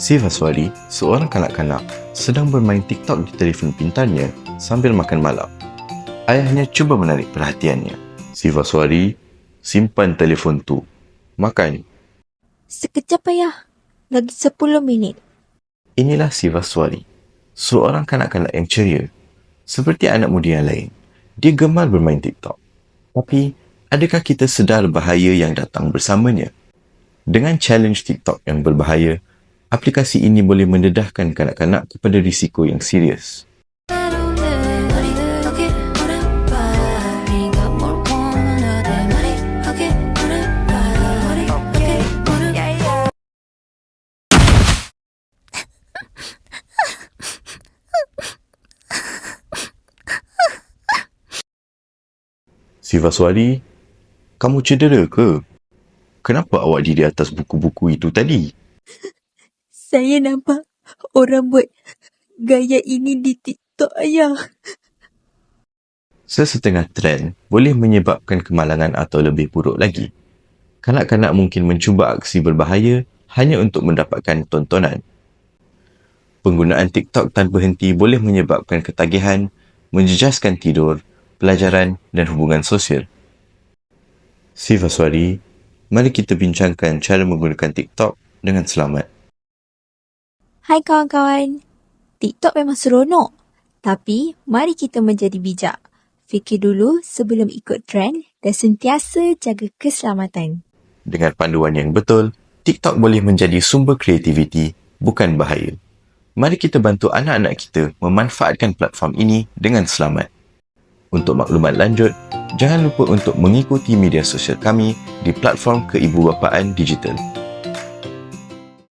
Si Vaswari, seorang kanak-kanak, sedang bermain TikTok di telefon pintarnya sambil makan malam. Ayahnya cuba menarik perhatiannya. Si Vaswari, simpan telefon tu. Makan. Sekejap ayah. Lagi 10 minit. Inilah si Vaswari, seorang kanak-kanak yang ceria. Seperti anak muda yang lain, dia gemar bermain TikTok. Tapi, adakah kita sedar bahaya yang datang bersamanya? Dengan challenge TikTok yang berbahaya, aplikasi ini boleh mendedahkan kanak-kanak kepada risiko yang serius. Si Vaswari, kamu cedera ke? Kenapa awak di atas buku-buku itu tadi? Saya nampak orang buat gaya ini di TikTok ayah. Sesetengah trend boleh menyebabkan kemalangan atau lebih buruk lagi. Kanak-kanak mungkin mencuba aksi berbahaya hanya untuk mendapatkan tontonan. Penggunaan TikTok tanpa henti boleh menyebabkan ketagihan, menjejaskan tidur, pelajaran dan hubungan sosial. Si Vaswari, mari kita bincangkan cara menggunakan TikTok dengan selamat. Hai kawan-kawan. TikTok memang seronok. Tapi, mari kita menjadi bijak. Fikir dulu sebelum ikut trend dan sentiasa jaga keselamatan. Dengan panduan yang betul, TikTok boleh menjadi sumber kreativiti, bukan bahaya. Mari kita bantu anak-anak kita memanfaatkan platform ini dengan selamat. Untuk maklumat lanjut, jangan lupa untuk mengikuti media sosial kami di platform keibubapaan digital.